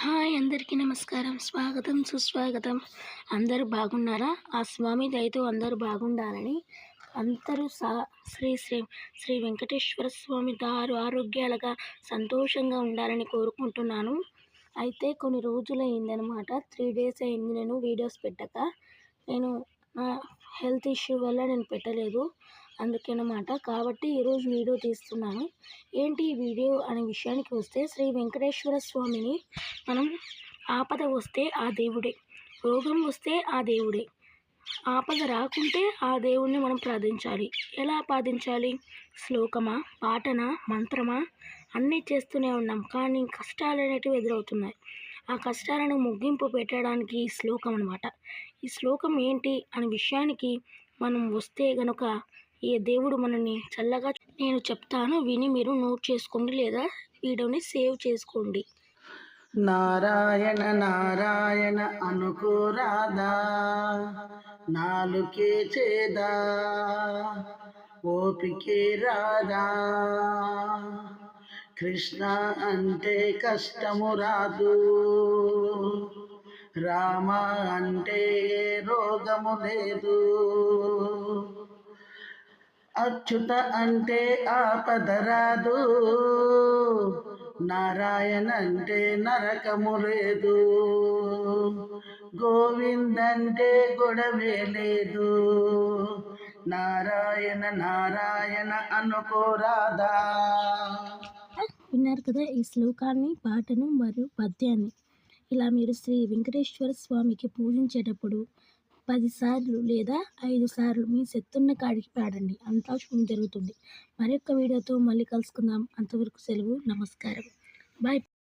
Hi అందరికీ నమస్కారం. స్వాగతం సుస్వాగతం. అందరూ బాగున్నారా? ఆ స్వామి దయతో అందరూ బాగుండాలని అందరూ సా శ్రీ శ్రీ శ్రీ వెంకటేశ్వర స్వామి దారు ఆరోగ్యాలుగా సంతోషంగా ఉండాలని కోరుకుంటున్నాను. అయితే కొన్ని రోజులు అయిందనమాట త్రీ డేస్ అయింది. నేను వీడియోస్ పెట్టక. నేను నా హెల్త్ ఇష్యూ వల్ల నేను పెట్టలేదు. అందుకేనమాట. కాబట్టి ఈరోజు వీడియో తీస్తున్నాను. ఏంటి ఈ వీడియో అనే విషయానికి వస్తే శ్రీ వెంకటేశ్వర స్వామిని మనం ఆపద వస్తే ఆ దేవుడే. రోగం వస్తే ఆ దేవుడే. ఆపద రాకుంటే ఆ దేవుణ్ణి మనం ప్రార్థించాలి. ఎలా ప్రార్థించాలి? శ్లోకమా? పాటనా? మంత్రమా? అన్నీ చేస్తూనే ఉన్నాం. కానీ కష్టాలు అనేటివి ఎదురవుతున్నాయి. ఆ కష్టాలను ముగింపు పెట్టడానికి ఈ శ్లోకం అనమాట ఈ శ్లోకం ఏంటి అనే విషయానికి మనం వస్తే గనుక ఏ దేవుడు మనల్ని చల్లగా నేను చెప్తాను విని మీరు నోట్ చేసుకోండి లేదా వీడియోని సేవ్ చేసుకోండి. నారాయణ నారాయణ అనుకోరాదా నాలుకే చేదా ఓపికే రాదా కృష్ణ అంటే కష్టము రాదు. రామ అంటే రోగము లేదు. అచ్యుత అంటే ఆపద రాదు. నారాయణ అంటే నరకము లేదు. గోవిందంటే గొడవే లేదు. నారాయణ నారాయణ అనుకోరాదా విన్నారు కదా ఈ శ్లోకాన్ని పాటను మరియు పద్యాన్ని. ఇలా మీరు శ్రీ వెంకటేశ్వర స్వామికి పూజించేటప్పుడు పదిసార్లు లేదా ఐదు సార్లు మీ శత్రున్న కాడికి పాడండి. అంతా శుభం జరుగుతుంది. మరొక వీడియోతో మళ్ళీ కలుసుకుందాం. అంతవరకు సెలవు నమస్కారం. బాయ్.